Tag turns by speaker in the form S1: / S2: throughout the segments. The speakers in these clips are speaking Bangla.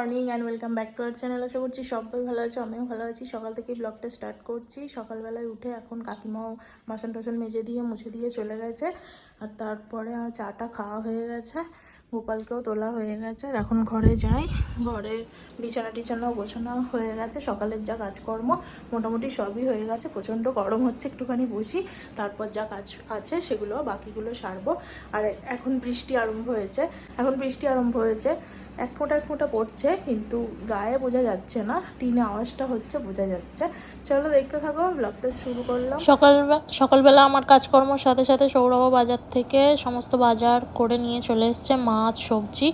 S1: Morning and welcome back to our channel আশা করছি সবাই ভালো আছে, আমিও ভালো আছি। সকাল থেকেই ব্লগটা স্টার্ট করছি। সকালবেলায় উঠে এখন কাকিমাও বাসন টাসন মেজে দিয়ে, মুছে দিয়ে চলে গেছে। আর তারপরে চাটা খাওয়া হয়ে গেছে। গোপালকেও তোলা হয়ে গেছে। আর এখন ঘরে যাই। ঘরে বিছানা টিছানাও গোছানো হয়ে গেছে। সকালের যা কাজকর্ম, মোটামুটি সবই হয়ে গেছে। প্রচণ্ড গরম হচ্ছে, একটুখানি বসি। তারপর যা কাজ আছে, সেগুলো বাকিগুলো সারবো। আর এখন বৃষ্টি আরম্ভ হয়েছে। এখন বৃষ্টি আরম্ভ হয়েছে। এক ফোঁটা এক ফোঁটা পড়ছে, কিন্তু গায়ে বোঝা যাচ্ছে না, টিনে আওয়াজটা হচ্ছে, বোঝা যাচ্ছে। চলো দেখতে থাকো, ব্লগটা শুরু করলাম।
S2: সকাল সকালবেলা আমার কাজকর্মর সাথে সাথে সৌরভ বাজার থেকে সমস্ত বাজার করে নিয়ে চলে এসেছে, মাছ, সবজি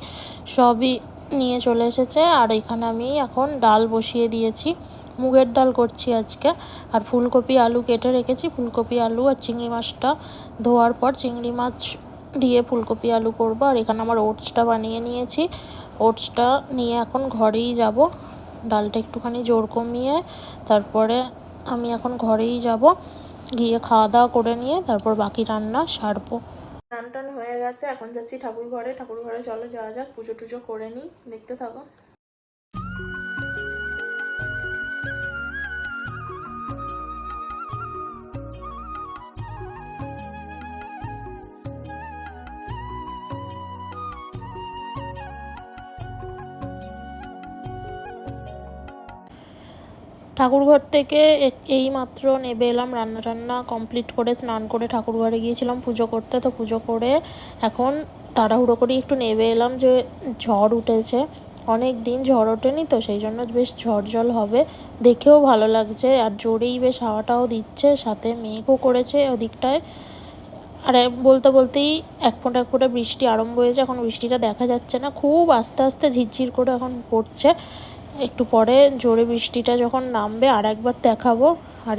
S2: সবই নিয়ে চলে এসেছে। আর এখানে আমি এখন ডাল বসিয়ে দিয়েছি, মুগের ডাল করছি আজকে। আর ফুলকপি, আলু কেটে রেখেছি, ফুলকপি, আলু আর চিংড়ি মাছটা ধোয়ার পর চিংড়ি মাছ দিয়ে ফুলকপি, আলু করব। আর এখানে আমার ওটসটা বানিয়ে নিয়েছি। ওটসটা নিয়ে এখন ঘরেই যাব। ডালটা একটুখানি জোর কমিয়ে তারপরে আমি এখন ঘরেই যাব। গিয়ে খাওয়া দাওয়া করে নিয়ে তারপর বাকি রান্না সারবো।
S1: রান টান হয়ে গেছে, এখন যাচ্ছি ঠাকুর ঘরে ঠাকুর ঘরে চলো যাওয়া যাক পুজো টুজো করে নিই। দেখতে থাকো।
S2: ঠাকুরঘর থেকে এই মাত্র নেবে এলাম, রান্না টান্না কমপ্লিট করে স্নান করে ঠাকুরঘরে গিয়েছিলাম পুজো করতে। তো পুজো করে এখন তাড়াহুড়ো করে একটু নেবে এলাম যে ঝড় উঠেছে। অনেক দিন ঝড় ওঠেনি তো, সেই জন্য বেশ ঝড় জল হবে। দেখেও ভালো লাগছে আর জোরেই বেশ হাওয়াটাও দিচ্ছে, সাথে মেঘও করেছে ওদিকটায়। আর বলতে বলতেই এক ফোঁটা এক ফোঁটা বৃষ্টি আরম্ভ হয়েছে, এখন বৃষ্টিটা দেখা যাচ্ছে না। খুব আস্তে আস্তে ঝিরঝির করে এখন পড়ছে। একটু পরে জোরে বৃষ্টিটা যখন নামবে, আর একবার দেখাবো। আর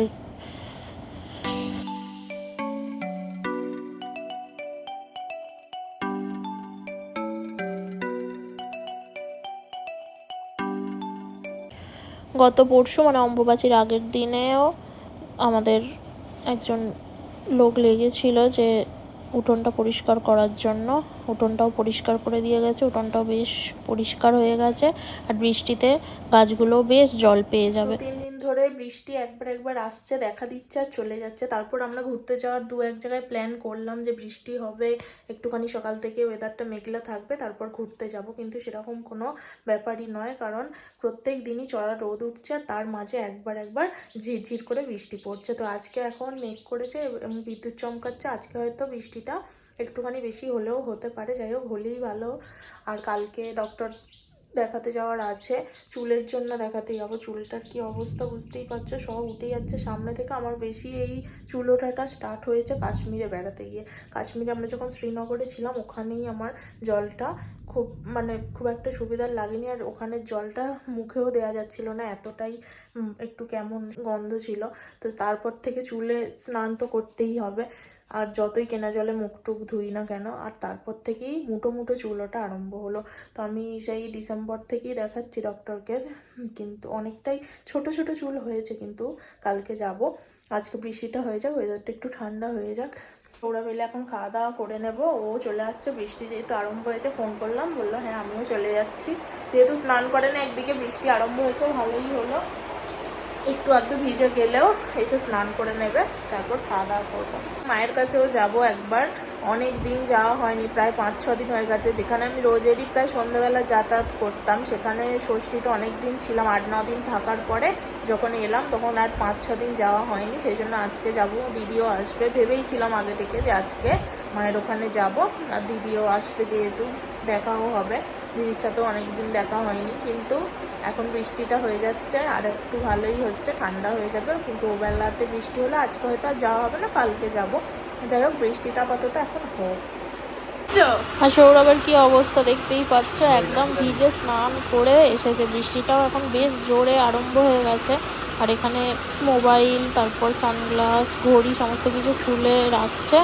S2: গত পরশু মানে অম্বুবাচীর আগের দিনেও আমাদের একজন লোক লেগেছিল যে উঠোনটা পরিষ্কার করার জন্য। উঠোনটাও পরিষ্কার করে দিয়ে গেছে। উঠোনটাও বেশ পরিষ্কার হয়ে গেছে। আর বৃষ্টিতে গাছগুলো বেশ জল পেয়ে যাবে।
S1: ধরে বৃষ্টি একবার একবার আসছে, দেখা দিচ্ছে আর চলে যাচ্ছে। তারপর আমরা ঘুরতে যাওয়ার দু এক জায়গায় প্ল্যান করলাম যে বৃষ্টি হবে, একটুখানি সকাল থেকে ওয়েদারটা মেঘলা থাকবে, তারপর ঘুরতে যাব। কিন্তু সেরকম কোনো ব্যাপারই নয়, কারণ প্রত্যেক দিনই চড়া রোদ উঠছে আর তার মাঝে একবার একবার ঝিরঝির করে বৃষ্টি পড়ছে। তো আজকে এখন মেঘ করেছে এবং বিদ্যুৎ চমকাচ্ছে, আজকে হয়তো বৃষ্টিটা একটুখানি বেশি হলেও হতে পারে। যাই হোক, হলেই ভালো। আর কালকে ডক্টর দেখাতে যাওয়ার আছে। চুলের জন্য দেখাতে যাব। চুলটার কি অবস্থা বুঝতেই পারছ? সব উঠে যাচ্ছে। সামনে থেকে আমার বেশি এই চুল ওঠাটা স্টার্ট হয়েছে কাশ্মীরে বেড়াতে গিয়ে। কাশ্মীরে আমরা যখন শ্রীনগরে ছিলাম, ওখানেই আমার জলটা খুব মানে খুব একটা সুবিধার লাগেনি। আর ওখানের জলটা মুখেও দেওয়া যাচ্ছিল না। এতটাই একটু কেমন গন্ধ ছিল। তো তারপর থেকে চুলে স্নান তো করতেই হবে। আর যতই কেনা জলে মুখ টুক ধুই না কেন, আর তারপর থেকেই মুটো মুটো চুল ওঠা আরম্ভ হলো। তো আমি সেই ডিসেম্বর থেকেই দেখাচ্ছি ডক্টরকে কিন্তু অনেকটাই ছোট ছোট চুল হয়েছে কিন্তু কালকে যাব। আজকে বৃষ্টিটা হয়ে যাক ওয়েদারটা একটু ঠান্ডা হয়ে যাক। ওরা মিলে এখন খাওয়া দাওয়া করে নেব। ও চলে আসছে, বৃষ্টি যেহেতু আরম্ভ হয়েছে ফোন করলাম, বলল হ্যাঁ আমিও চলে যাচ্ছি। যেহেতু স্নান করে না, একদিকে বৃষ্টি আরম্ভ হয়েছে, ভালোই হলো। একটু আধটু ভিজে গেলেও এসে স্নান করে নেবে, তারপর খাওয়া দাওয়া করব। মায়ের কাছেও যাব একবার। অনেক দিন যাওয়া হয়নি, প্রায় পাঁচ, ছ দিন হয়ে গেছে। যেখানে আমি রোজেরই প্রায় সন্ধ্যাবেলা যাতায়াত করতাম, সেখানে ষষ্ঠীতে অনেক দিন ছিলাম, আট, ন দিন থাকার পরে যখন এলাম, তখন আর পাঁচ, ছ দিন যাওয়া হয়নি। সেই জন্য আজকে যাব, দিদিও আসবে। ভেবেই ছিলাম আগে থেকে যে আজকে মায়ের ওখানে যাব, আর দিদিও আসবে যেহেতু, দেখাও হবে। দিদির সাথেও অনেকদিন দেখা হয়নি কিন্তু এখন বৃষ্টিটা হয়ে যাচ্ছে আর একটু ভালোই হচ্ছে ঠান্ডা হয়ে যাবে কিন্তু ওবেলাতে বৃষ্টি হলে আজকে হয়তো আর যাওয়া হবে না কালকে যাব। যাই হোক বৃষ্টিটা আপাতত এখন হোক।
S2: আর সৌরভের কি অবস্থা দেখতেই পাচ্ছ? একদম ভিজে স্নান করে এসেছে বৃষ্টিটাও এখন বেশ জোরে আরম্ভ হয়ে গেছে। আর এখানে মোবাইল তারপর সানগ্লাস ঘড়ি সমস্ত কিছু খুলে রাখছে।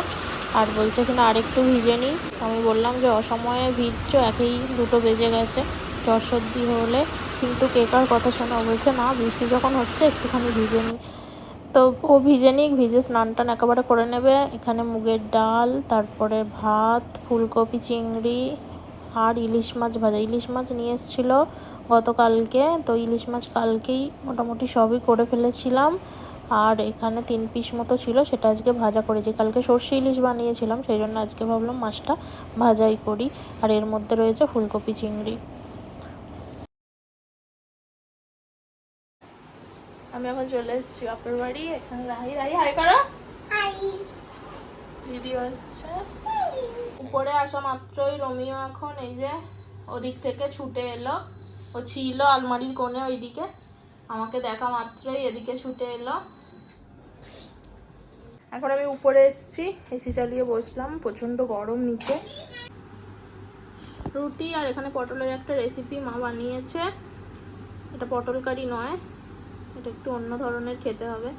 S2: আর বলছে কিনা আরেকটু ভিজে নিই। আমি বললাম যে অসময়ে ভিজছো, একেই দুটো বেজে গেছে, জ্বর সর্দি হলে। কিন্তু কে কার কথা শোনা বলছে, না, বৃষ্টি যখন হচ্ছে, একটুখানি ভিজে নিই। তো ও ভিজে নিক, ভিজে স্নান টান একেবারে করে নেবে। এখানে মুগের ডাল, তারপরে ভাত, ফুলকপি, চিংড়ি আর ইলিশ মাছ ভাজা। ইলিশ মাছ নিয়ে এসেছিল গতকালকে, তো ইলিশ মাছ কালকেই মোটামুটি সবই করে ফেলেছিলাম। আর এখানে তিন পিস মতো ছিল, সেটা আজকে ভাজা করেছি। কালকে সর্ষে ইলিশ বানিয়েছিলাম সেই জন্য আজকে ভাবলাম মাছটা ভাজাই করি। আর এর মধ্যে রয়েছে ফুলকপি চিংড়ি।
S1: আমি এখন চলে এসেছি বাপের বাড়ি। এখানে রাহি রাহি, হাই করো। দিদি আসছে। উপরে আসা মাত্রই রোমিও এখন এই যে ওদিক থেকে ছুটে এলো। ও ছিল আলমারির কোণে ওইদিকে। আমাকে দেখা মাত্রই এদিকে ছুটে এলো। এখন আমি উপরে এসেছি এসি চালিয়ে বসলাম প্রচণ্ড গরম নিচে। রুটি আর এখানে পটলের একটা রেসিপি মা বানিয়েছে। এটা পটল কারি নয় এটা একটু অন্য ধরনের খেতে হবে।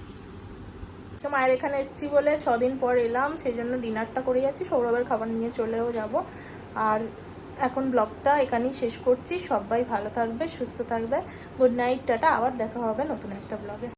S1: তো মায়ের এখানে এসেছি বলে ছদিন পর এলাম সেই জন্য ডিনারটা করে যাচ্ছি সৌরভের খাবার নিয়ে চলেও যাব। আর এখন ব্লগটা এখানেই শেষ করছি। সবাই ভালো থাকবে, সুস্থ থাকবে। Good night, tata. আবার দেখা হবে নতুন একটা ব্লগে।